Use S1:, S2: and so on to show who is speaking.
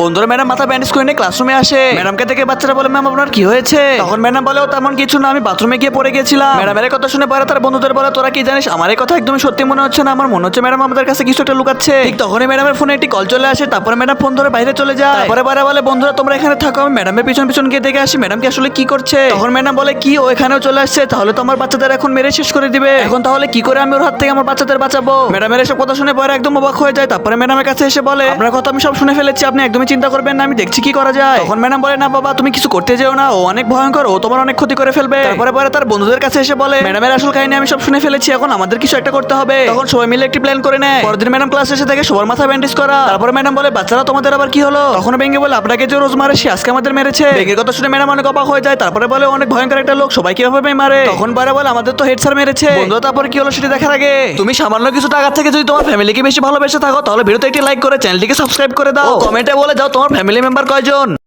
S1: বন্ধুরা ম্যাডাম মাথা ব্যান্ডেজ করে নিয়ে ক্লাসরুমে আসে। ম্যাডামকে দেখে বাচ্চারা বলে ম্যাম আপনার কি হয়েছে? তখন ম্যাডাম বলে তেমন কিছু না আমি বাথরুমে গিয়ে পড়ে গেছিলাম। ম্যাডামের কথা শুনে পরে তার বন্ধুদের বলে তোরা কি জানিস আমার এই কথা একদমই সত্যি মনে হচ্ছে না আমার মনে হচ্ছে ম্যাডাম আমাদের কাছে কিছু একটা লুকাচ্ছে। ঠিক তখনই ম্যাডামের ফোনে একটি কল চলে আসে তারপরে ম্যাডাম ফোন ধরে বাইরে চলে যায়। তারপরে বারে বলে বন্ধুরা তোমরা এখানে থাকো আমি ম্যাডামের পিছন পিছন গিয়ে দেখে আসি ম্যাডাম কি আসলে কি করছে? তখন ম্যাডাম বলে কি ও এখানেও চলে আসছে তাহলে তো আমার বাচ্চাদের এখন মেরে শেষ করে দিবে। এখন তাহলে কি করে আমি ওর হাত থেকে আমার বাচ্চাদের বাঁচাবো? ম্যাডামের এসব কথা শুনে পরে একদম অবাক হয়ে যায়। তারপরে ম্যাডামের কাছে এসে বলে আপনার কথা আমি সব শুনে ফেলেছি আপনি একদমই চিন্তা করবেন না আমি দেখছি কি করা যায়। তখন ম্যাডাম বলে না বাবা তুমি কিছু করতে যেও না ও অনেক ভয়ঙ্কর ও তোমার অনেক ক্ষতি করে ফেলবে। তারপরে পরে তার বন্ধুদের কাছে এসে বলে ম্যাডামের আসল কাহিনী আমি সব শুনে ফেলেছি এখন আমাদের কিছু একটা করতে হবে। তখন সবাই মিলে একটি প্ল্যান করে নেয়। পরদিন ম্যাডাম ক্লাস এসে থেকে সবার মাথা ব্যান্ডেজ করা। তারপরে ম্যাডাম বলে বাচ্চারা তোমাদের আবার কি হলো? তখন ভেঙে বলে আপনাকে যে রোজ মারে সে আজকে আমাদের মেরেছে। বেগের কথা শুনে ম্যাডাম অনেক অবাক হয়ে যায়। তারপরে বলে অনেক ভয়ঙ্কর একটা লোক সবাই কীভাবে মারে? তখন পরে বলে আমাদের তো হেড স্যার মেরেছে। বন্ধু তারপর কি হলো সেটা দেখার আগে? তুমি সামান্য কিছু টাকা থেকে যদি তোমার ফ্যামিলিকে বেশি ভালোবেসে থাকো তাহলে ভিডিওতে একটি লাইক করে চ্যানেলটিকে সাবস্ক্রাইব করে দাও। কমেন্টে বলে যাও তোমার ফ্যামিলি মেম্বার কয়জন?